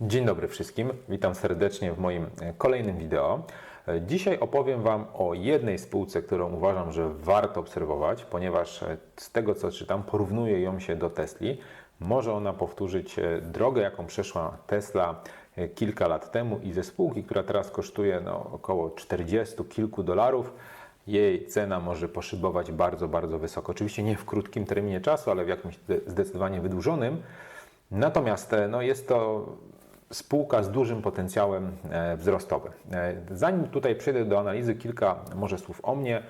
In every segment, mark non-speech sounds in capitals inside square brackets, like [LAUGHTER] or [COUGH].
Dzień dobry wszystkim, witam serdecznie w moim e, kolejnym wideo. E, Dzisiaj opowiem Wam o jednej spółce, którą uważam, że warto obserwować, ponieważ e, z tego co czytam, porównuję ją się do Tesli. Może ona powtórzyć drogę, jaką przeszła Tesla kilka lat temu i ze spółki, która teraz kosztuje no, około 40 kilku dolarów, jej cena może poszybować bardzo, bardzo wysoko. Oczywiście nie w krótkim terminie czasu, ale w jakimś zde- zdecydowanie wydłużonym. Natomiast no, jest to spółka z dużym potencjałem e, wzrostowym. E, Zanim tutaj przejdę do analizy, kilka może słów o mnie.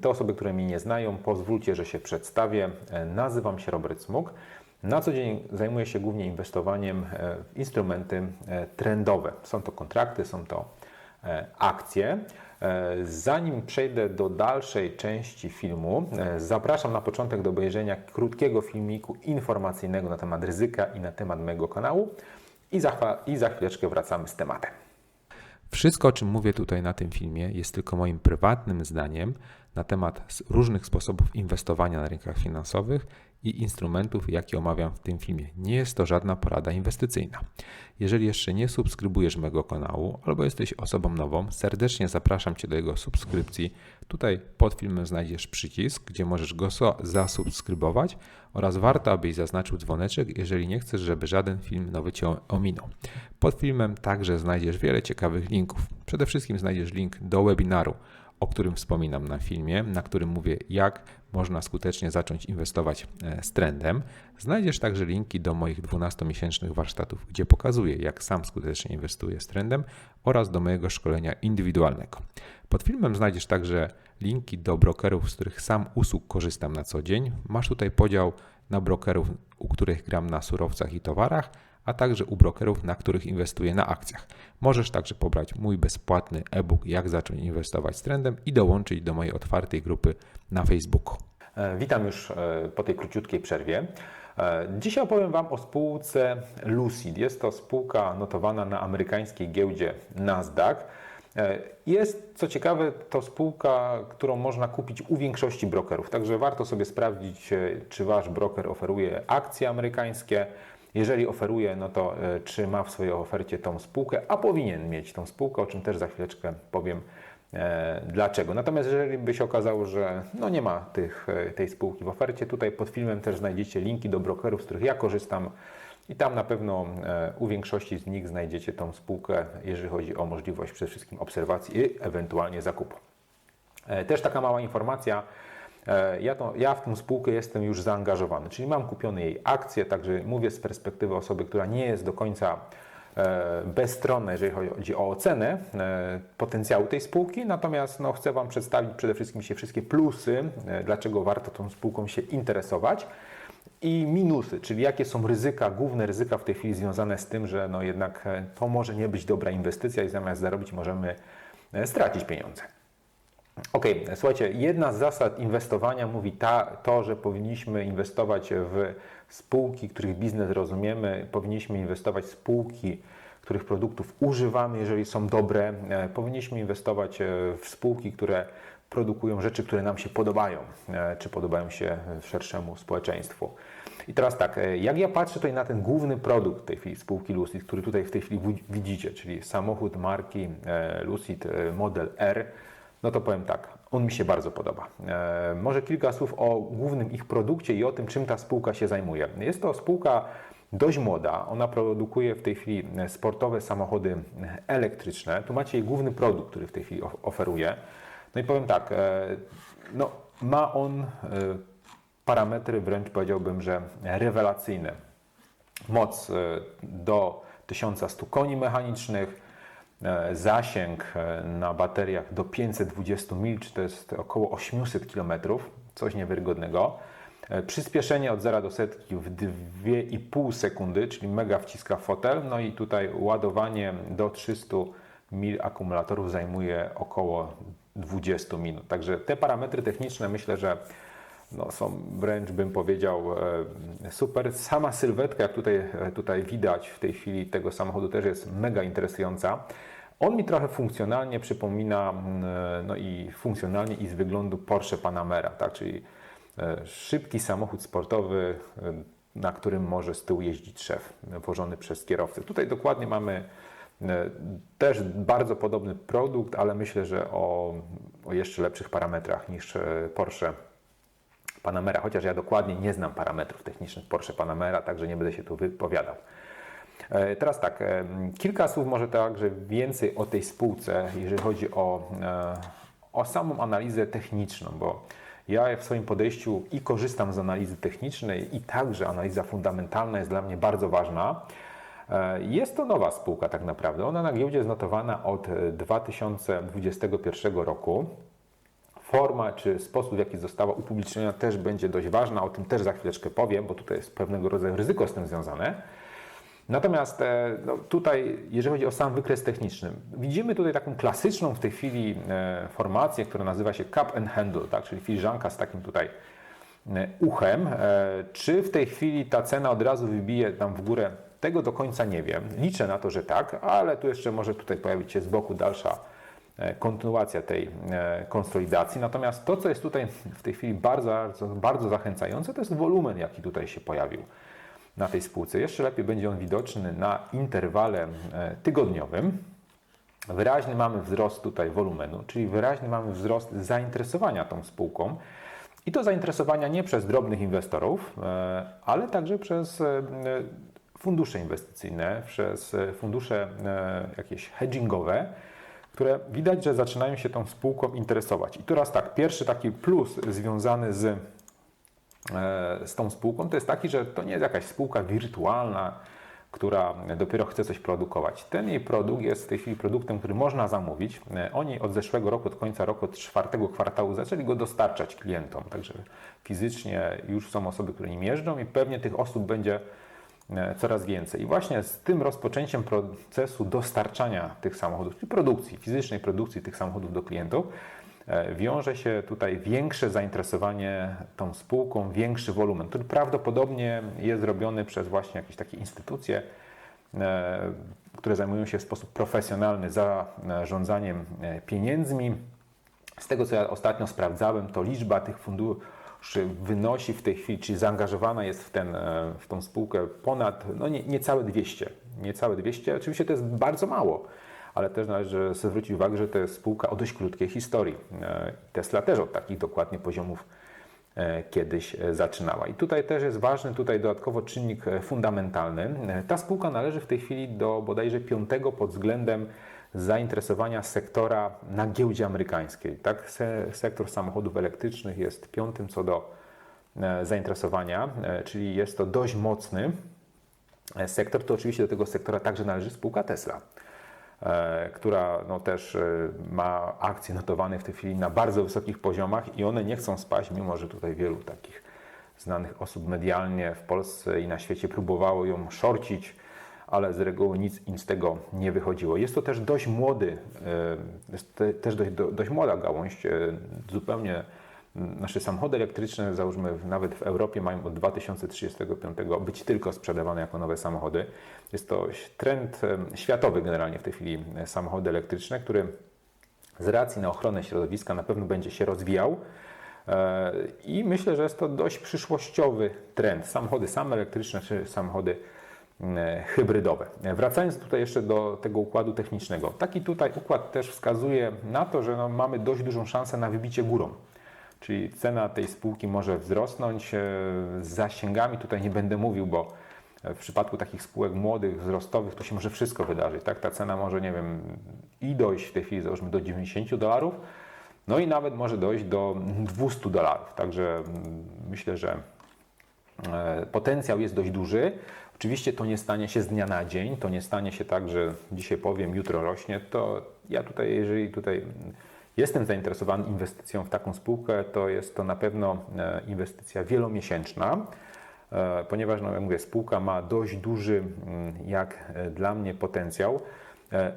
Te osoby, które mnie nie znają, pozwólcie, że się przedstawię. E, Nazywam się Robert Smuk. Na co dzień zajmuję się głównie inwestowaniem w instrumenty trendowe. Są to kontrakty, są to akcje. Zanim przejdę do dalszej części filmu, zapraszam na początek do obejrzenia krótkiego filmiku informacyjnego na temat ryzyka i na temat mojego kanału i za, i za chwileczkę wracamy z tematem. Wszystko, o czym mówię tutaj na tym filmie, jest tylko moim prywatnym zdaniem na temat różnych sposobów inwestowania na rynkach finansowych i instrumentów, jakie omawiam w tym filmie. Nie jest to żadna porada inwestycyjna. Jeżeli jeszcze nie subskrybujesz mojego kanału albo jesteś osobą nową, serdecznie zapraszam Cię do jego subskrypcji. Tutaj pod filmem znajdziesz przycisk, gdzie możesz go zasubskrybować oraz warto, abyś zaznaczył dzwoneczek, jeżeli nie chcesz, żeby żaden film nowy Cię ominął. Pod filmem także znajdziesz wiele ciekawych linków. Przede wszystkim znajdziesz link do webinaru, o którym wspominam na filmie, na którym mówię, jak można skutecznie zacząć inwestować e, z trendem. Znajdziesz także linki do moich 12-miesięcznych warsztatów, gdzie pokazuję, jak sam skutecznie inwestuję z trendem oraz do mojego szkolenia indywidualnego. Pod filmem znajdziesz także linki do brokerów, z których sam usług korzystam na co dzień. Masz tutaj podział na brokerów, u których gram na surowcach i towarach, a także u brokerów, na których inwestuję na akcjach. Możesz także pobrać mój bezpłatny e-book Jak zacząć inwestować z trendem i dołączyć do mojej otwartej grupy na Facebooku. E, Witam już e, po tej króciutkiej przerwie. E, Dzisiaj opowiem Wam o spółce Lucid. Jest to spółka notowana na amerykańskiej giełdzie Nasdaq. Jest, co ciekawe, to spółka, którą można kupić u większości brokerów, także warto sobie sprawdzić, czy Wasz broker oferuje akcje amerykańskie. Jeżeli oferuje, no to e, czy ma w swojej ofercie tą spółkę, a powinien mieć tą spółkę, o czym też za chwileczkę powiem e, dlaczego. Natomiast jeżeli by się okazało, że no nie ma tych, e, tej spółki w ofercie, tutaj pod filmem też znajdziecie linki do brokerów, z których ja korzystam i tam na pewno u większości z nich znajdziecie tą spółkę, jeżeli chodzi o możliwość przede wszystkim obserwacji i ewentualnie zakupu. Też taka mała informacja. E, Ja, to, ja w tą spółkę jestem już zaangażowany, czyli mam kupione jej akcje, także mówię z perspektywy osoby, która nie jest do końca e, bezstronna, jeżeli chodzi o ocenę e, potencjału tej spółki, natomiast no, chcę Wam przedstawić przede wszystkim się wszystkie plusy, dlaczego warto tą spółką się interesować i minusy, czyli jakie są ryzyka, główne ryzyka w tej chwili związane z tym, że no jednak to może nie być dobra inwestycja i zamiast zarobić możemy stracić pieniądze. Ok, słuchajcie, jedna z zasad inwestowania mówi ta, to, że powinniśmy inwestować w spółki, których biznes rozumiemy, powinniśmy inwestować w spółki, których produktów używamy, jeżeli są dobre, e, powinniśmy inwestować e, w spółki, które produkują rzeczy, które nam się podobają, e, czy podobają się szerszemu społeczeństwu. I teraz tak, jak ja patrzę tutaj na ten główny produkt tej chwili spółki Lucid, który tutaj w tej chwili widzicie, czyli samochód marki Lucid Model R, no to powiem tak, on mi się bardzo podoba. E, może kilka słów o głównym ich produkcie i o tym, czym ta spółka się zajmuje. Jest to spółka dość młoda, ona produkuje w tej chwili e, sportowe samochody e, elektryczne. Tu macie jej główny produkt, który w tej chwili of- oferuje. No i powiem tak, no, ma on parametry wręcz powiedziałbym, że rewelacyjne. Moc do 1100 koni mechanicznych, zasięg e, na bateriach do 520 mil, czy to jest około 800 km, coś niewiarygodnego. E, Przyspieszenie od 0 do setki w 2,5 sekundy, czyli mega wciska fotel. No i tutaj ładowanie do 300 mil akumulatorów zajmuje około 20 minut. Także te parametry techniczne myślę, że no, są wręcz bym powiedział e, super. Sama sylwetka, jak tutaj, e, tutaj widać w tej chwili tego samochodu też jest mega interesująca. On mi trochę funkcjonalnie przypomina, mm, e, no i funkcjonalnie i z wyglądu Porsche Panamera, tak? czyli szybki samochód sportowy, na którym może z tyłu jeździć szef, wożony przez kierowcę. Tutaj dokładnie mamy też bardzo podobny produkt, ale myślę, że o, o jeszcze lepszych parametrach niż Porsche Panamera, chociaż ja dokładnie nie znam parametrów technicznych Porsche Panamera, także nie będę się tu wypowiadał. E, Teraz tak, e, kilka słów może także więcej o tej spółce, jeżeli chodzi o, e, o samą analizę techniczną, bo ja w swoim podejściu i korzystam z analizy technicznej, i także analiza fundamentalna jest dla mnie bardzo ważna. Jest to nowa spółka tak naprawdę. Ona na giełdzie jest notowana od e, 2021 roku. Forma czy sposób, w jaki została upubliczniona, też będzie dość ważna. O tym też za chwileczkę powiem, bo tutaj jest pewnego rodzaju ryzyko z tym związane. Natomiast e, no, tutaj, jeżeli chodzi o sam wykres techniczny, widzimy tutaj taką klasyczną w tej chwili e, formację, która nazywa się cup and handle, tak? czyli filiżanka z takim tutaj e, uchem. Czy w tej chwili ta cena od razu wybije tam w górę? Tego do końca nie wiem. Liczę na to, że tak, ale tu jeszcze może tutaj pojawić się z boku dalsza kontynuacja tej e, konsolidacji. Natomiast to, co jest tutaj w tej chwili bardzo, bardzo, zachęcające, to jest wolumen, jaki tutaj się pojawił na tej spółce. Jeszcze lepiej będzie on widoczny na interwale e, tygodniowym. Wyraźny mamy wzrost tutaj wolumenu, czyli wyraźny mamy wzrost zainteresowania tą spółką. I to zainteresowania nie przez drobnych inwestorów, e, ale także przez e, fundusze inwestycyjne, przez e, fundusze e, jakieś hedgingowe, które widać, że zaczynają się tą spółką interesować. I teraz tak, pierwszy taki plus związany z e, z tą spółką, to jest taki, że to nie jest jakaś spółka wirtualna, która dopiero chce coś produkować. Ten jej produkt jest w tej chwili produktem, który można zamówić. E, Oni od zeszłego roku, od końca roku, od czwartego kwartału zaczęli go dostarczać klientom, także fizycznie już są osoby, które nim jeżdżą i pewnie tych osób będzie coraz więcej. I właśnie z tym rozpoczęciem procesu dostarczania tych samochodów, czyli produkcji, fizycznej produkcji tych samochodów do klientów, e, wiąże się tutaj większe zainteresowanie tą spółką, większy wolumen, który prawdopodobnie jest robiony przez właśnie jakieś takie instytucje, e, które zajmują się w sposób profesjonalny zarządzaniem e, pieniędzmi. Z tego, co ja ostatnio sprawdzałem, to liczba tych funduszy wynosi w tej chwili, czyli zaangażowana jest w, ten, e, w tą spółkę ponad no nie, niecałe 200. Niecałe 200. Oczywiście to jest bardzo mało, ale też należy zwrócić uwagę, że to jest spółka o dość krótkiej historii. E, Tesla też od takich dokładnie poziomów e, kiedyś zaczynała. I tutaj też jest ważny tutaj dodatkowo czynnik fundamentalny. Ta spółka należy w tej chwili do bodajże piątego pod względem zainteresowania sektora na giełdzie amerykańskiej. Tak, se- sektor samochodów elektrycznych jest piątym co do e, zainteresowania, e, czyli jest to dość mocny e, sektor. To oczywiście do tego sektora także należy spółka Tesla która no, też ma akcje notowane w tej chwili na bardzo wysokich poziomach i one nie chcą spaść, mimo że tutaj wielu takich znanych osób medialnie w Polsce i na świecie próbowało ją szorcić, ale z reguły nic im z tego nie wychodziło. Jest to też dość młody, e, też dość, do- dość młoda gałąź, e, zupełnie nasze samochody elektryczne, załóżmy nawet w Europie mają od 2035 być tylko sprzedawane jako nowe samochody. Jest to trend e, światowy generalnie w tej chwili samochody elektryczne, który z racji na ochronę środowiska na pewno będzie się rozwijał. I myślę, że jest to dość przyszłościowy trend. Samochody same elektryczne czy samochody hybrydowe. E, Wracając tutaj jeszcze do tego układu technicznego. Taki tutaj układ też wskazuje na to, że no mamy dość dużą szansę na wybicie górą. Czyli cena tej spółki może wzrosnąć. e, Z zasięgami tutaj nie będę mówił, bo w przypadku takich spółek młodych, wzrostowych, to się może wszystko wydarzyć. Tak? Ta cena może, nie wiem, i dojść w tej chwili, załóżmy, do 90 dolarów, no i nawet może dojść do 200 dolarów. Także mm, myślę, że e, potencjał jest dość duży. Oczywiście to nie stanie się z dnia na dzień, to nie stanie się tak, że dzisiaj powiem, jutro rośnie. To ja tutaj, jeżeli tutaj jestem zainteresowany inwestycją w taką spółkę, to jest to na pewno e, inwestycja wielomiesięczna, e, ponieważ, no, jak mówię, spółka ma dość duży, jak e, dla mnie, potencjał.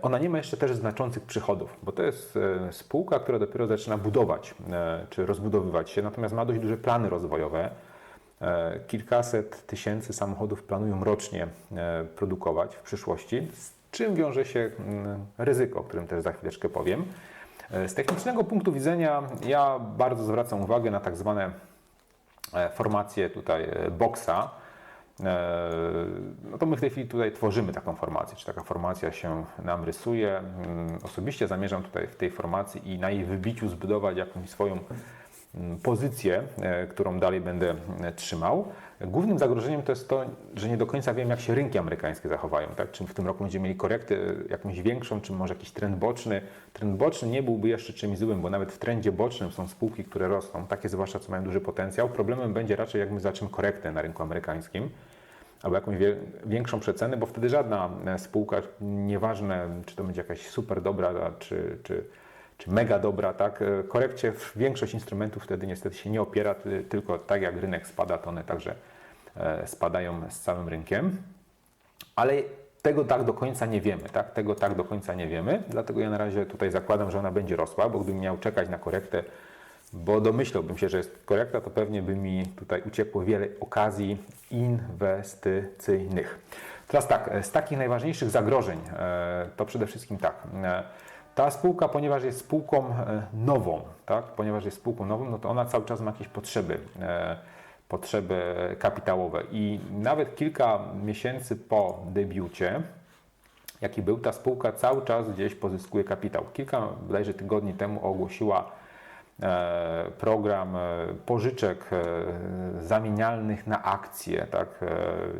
Ona nie ma jeszcze też znaczących przychodów, bo to jest spółka, która dopiero zaczyna budować czy rozbudowywać się, natomiast ma dość duże plany rozwojowe. E, Kilkaset tysięcy samochodów planują rocznie e, produkować w przyszłości, z czym wiąże się mm, ryzyko, o którym też za chwileczkę powiem. E, Z technicznego punktu widzenia ja bardzo zwracam uwagę na tak zwane formacje tutaj boxa. no to my w tej chwili tutaj tworzymy taką formację, czy taka formacja się nam rysuje. Mm, Osobiście zamierzam tutaj w tej formacji i na jej wybiciu zbudować jakąś swoją pozycję, e, którą dalej będę e, trzymał. Głównym zagrożeniem to jest to, że nie do końca wiem, jak się rynki amerykańskie zachowają. Tak? Czy w tym roku będziemy mieli korektę e, jakąś większą, czy może jakiś trend boczny. Trend boczny nie byłby jeszcze czymś złym, bo nawet w trendzie bocznym są spółki, które rosną, takie zwłaszcza, co mają duży potencjał. Problemem będzie raczej, jak my zobaczymy korektę na rynku amerykańskim albo jakąś większą przecenę, bo wtedy żadna spółka, nieważne czy to będzie jakaś super dobra, czy, czy, czy mega dobra, tak, e, korekcie większość instrumentów wtedy niestety się nie opiera, ty- tylko tak jak rynek spada, to one także e, spadają z całym rynkiem. Ale tego tak do końca nie wiemy, tak? Tego tak do końca nie wiemy, dlatego ja na razie tutaj zakładam, że ona będzie rosła, bo gdybym miał czekać na korektę, bo domyślałbym się, że jest korekta, to pewnie by mi tutaj uciekło wiele okazji inwestycyjnych. Teraz tak, z takich najważniejszych zagrożeń, e, to przede wszystkim tak. Ta spółka, ponieważ jest spółką e, nową, tak, ponieważ jest spółką nową, no to ona cały czas ma jakieś potrzeby, e, potrzeby kapitałowe. I nawet kilka miesięcy po debiucie, jaki był, ta spółka cały czas gdzieś pozyskuje kapitał. Kilka bodajże tygodni temu ogłosiła e, program e, pożyczek zamienialnych na akcje, tak,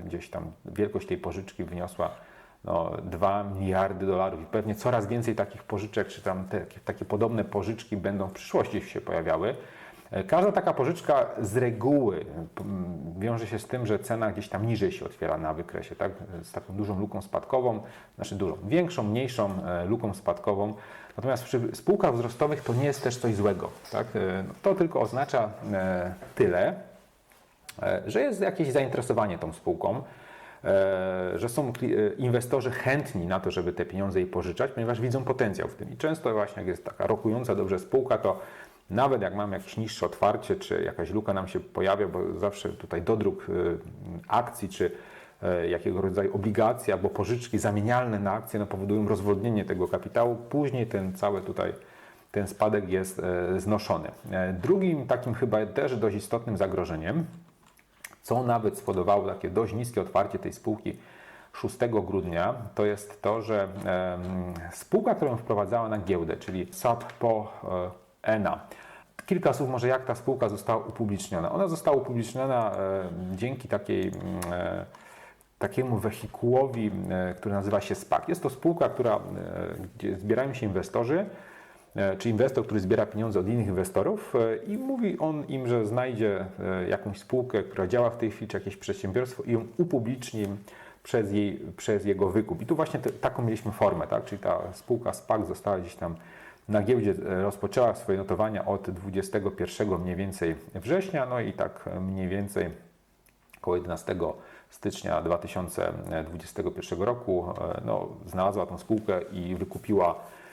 gdzieś tam wielkość tej pożyczki wyniosła no, 2 miliardy dolarów i pewnie coraz więcej takich pożyczek, czy tam te, takie podobne pożyczki będą w przyszłości się pojawiały. E, Każda taka pożyczka z reguły m, wiąże się z tym, że cena gdzieś tam niżej się otwiera na wykresie, tak? z taką dużą luką spadkową, znaczy dużą, większą, mniejszą e, luką spadkową. Natomiast przy spółkach wzrostowych to nie jest też coś złego. Tak? E, no, To tylko oznacza tyle, że jest jakieś zainteresowanie tą spółką, że są e, inwestorzy chętni na to, żeby te pieniądze jej pożyczać, ponieważ widzą potencjał w tym. I często właśnie jak jest taka rokująca dobrze spółka, to nawet jak mamy jakieś niższe otwarcie, czy jakaś luka nam się pojawia, bo zawsze tutaj dodruk y, akcji, czy e, jakiego rodzaju obligacje albo pożyczki zamienialne na akcje no, powodują rozwodnienie tego kapitału. Później ten cały tutaj ten spadek jest e, znoszony. E, Drugim takim chyba też dość istotnym zagrożeniem, co nawet spowodowało takie dość niskie otwarcie tej spółki 6 grudnia, to jest to, że spółka, którą wprowadzała na giełdę, czyli SAPPO e, ENA, Kilka słów może jak ta spółka została upubliczniona. Ona została upubliczniona e, dzięki takiej, e, takiemu wehikułowi, który nazywa się SPAC. Jest to spółka, która, gdzie zbierają się inwestorzy, czy inwestor, który zbiera pieniądze od innych inwestorów e, i mówi on im, że znajdzie e, jakąś spółkę, która działa w tej chwili, czy jakieś przedsiębiorstwo i ją upubliczni przez, jej, przez jego wykup. I tu właśnie te, taką mieliśmy formę, tak? czyli ta spółka SPAC została gdzieś tam na giełdzie e, rozpoczęła swoje notowania od 21 mniej więcej września, no i tak mniej więcej około 11 stycznia 2021 roku e, no, znalazła tą spółkę i wykupiła e,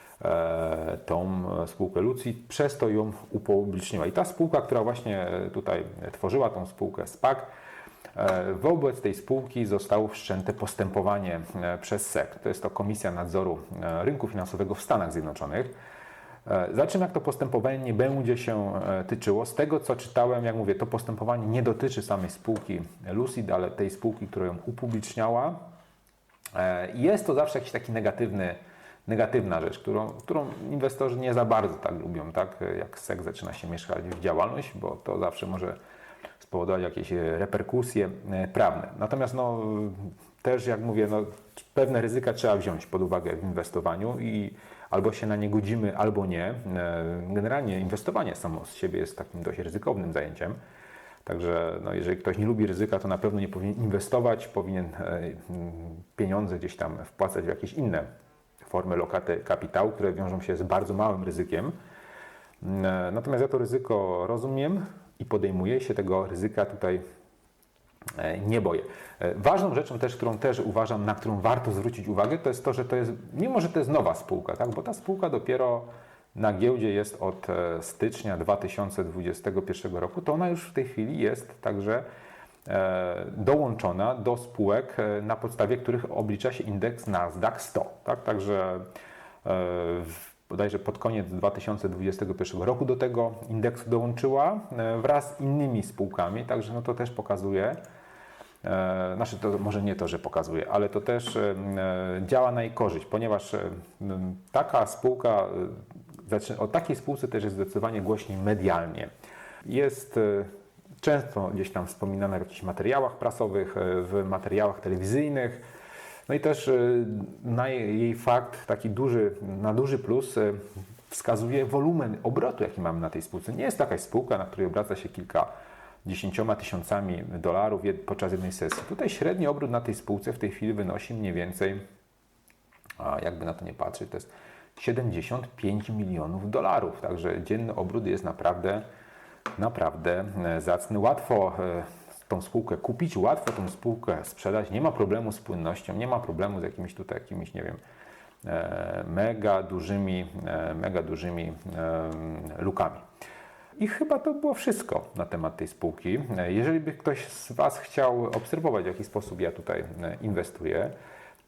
tą spółkę Lucji, przez to ją upubliczniła. I ta spółka, która właśnie tutaj tworzyła tą spółkę SPAC, e, wobec tej spółki zostało wszczęte postępowanie e, przez SEC. To jest to Komisja Nadzoru e, Rynku Finansowego w Stanach Zjednoczonych. E, Za czym jak to postępowanie nie będzie się e, tyczyło? Z tego co czytałem, jak mówię, to postępowanie nie dotyczy samej spółki Lucid, ale tej spółki, która ją upubliczniała. E, Jest to zawsze jakiś taki negatywny, negatywna rzecz, którą, którą inwestorzy nie za bardzo tak lubią, tak? Jak SEC zaczyna się mieszać w działalność, bo to zawsze może spowodować jakieś e, reperkusje e, prawne. Natomiast no, też jak mówię, no, pewne ryzyka trzeba wziąć pod uwagę w inwestowaniu i albo się na nie godzimy, albo nie. E, Generalnie inwestowanie samo z siebie jest takim dość ryzykownym zajęciem. Także no, jeżeli ktoś nie lubi ryzyka, to na pewno nie powinien inwestować, powinien mm, pieniądze gdzieś tam wpłacać w jakieś inne formy lokaty kapitału, które wiążą się z bardzo małym ryzykiem. E, Natomiast ja to ryzyko rozumiem i podejmuję się tego ryzyka tutaj e, nie boję. E, Ważną rzeczą też, którą też uważam, na którą warto zwrócić uwagę, to jest to, że to jest, mimo że to jest nowa spółka, tak, bo ta spółka dopiero na giełdzie jest od e, stycznia 2021 roku, to ona już w tej chwili jest także dołączona do spółek, e, na podstawie których oblicza się indeks Nasdaq 100. Tak? Także e, bodajże pod koniec 2021 roku do tego indeksu dołączyła e, wraz z innymi spółkami, także no to też pokazuje, E, Znaczy to może nie to, że pokazuje, ale to też e, e, działa na jej korzyść, ponieważ e, taka spółka, e, o takiej spółce też jest zdecydowanie głośniej medialnie. Jest e, często gdzieś tam wspominana w jakichś materiałach prasowych, e, w materiałach telewizyjnych. No i też e, na jej fakt, taki duży, na duży plus e, wskazuje wolumen obrotu, jaki mamy na tej spółce. Nie jest to jakaś spółka, na której obraca się kilka dziesięcioma tysiącami dolarów podczas jednej sesji. Tutaj średni obrót na tej spółce w tej chwili wynosi mniej więcej, a jakby na to nie patrzeć, to jest 75 milionów dolarów. Także dzienny obrót jest naprawdę, naprawdę e, zacny. Łatwo e, tą spółkę kupić, łatwo tą spółkę sprzedać. Nie ma problemu z płynnością, nie ma problemu z jakimiś tutaj jakimiś, nie wiem, e, mega dużymi, mega dużymi lukami. I chyba to było wszystko na temat tej spółki. Jeżeli by ktoś z Was chciał obserwować, w jaki sposób ja tutaj inwestuję,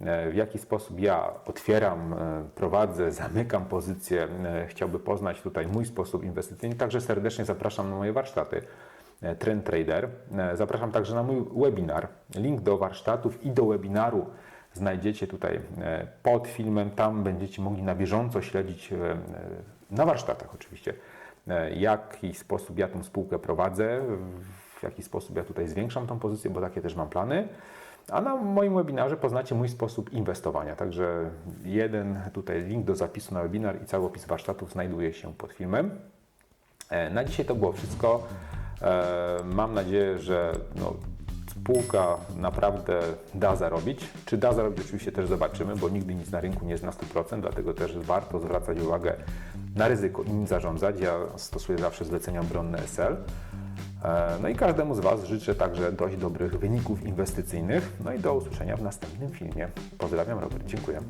w jaki sposób ja otwieram, e, prowadzę, [LAUGHS] zamykam pozycje, e, chciałby poznać tutaj mój sposób inwestycyjny, także serdecznie zapraszam na moje warsztaty. e, Trend Trader. E, Zapraszam także na mój webinar. Link do warsztatów i do webinaru znajdziecie tutaj e, pod filmem. Tam będziecie mogli na bieżąco śledzić e, e, na warsztatach oczywiście, e, jaki sposób ja tą spółkę prowadzę, w jaki sposób ja tutaj zwiększam tą pozycję, bo takie też mam plany. A na moim webinarze poznacie mój sposób inwestowania. Także jeden tutaj link do zapisu na webinar i cały opis warsztatów znajduje się pod filmem. E, Na dzisiaj to było wszystko. E, Mam nadzieję, że no, spółka naprawdę da zarobić. Czy da zarobić, oczywiście też zobaczymy, bo nigdy nic na rynku nie jest na 100%, dlatego też warto zwracać uwagę na ryzyko i nim zarządzać. Ja stosuję zawsze zlecenia obronne SL. E, No i każdemu z Was życzę także dość dobrych wyników inwestycyjnych. No i do usłyszenia w następnym filmie. Pozdrawiam, Robert. Dziękuję.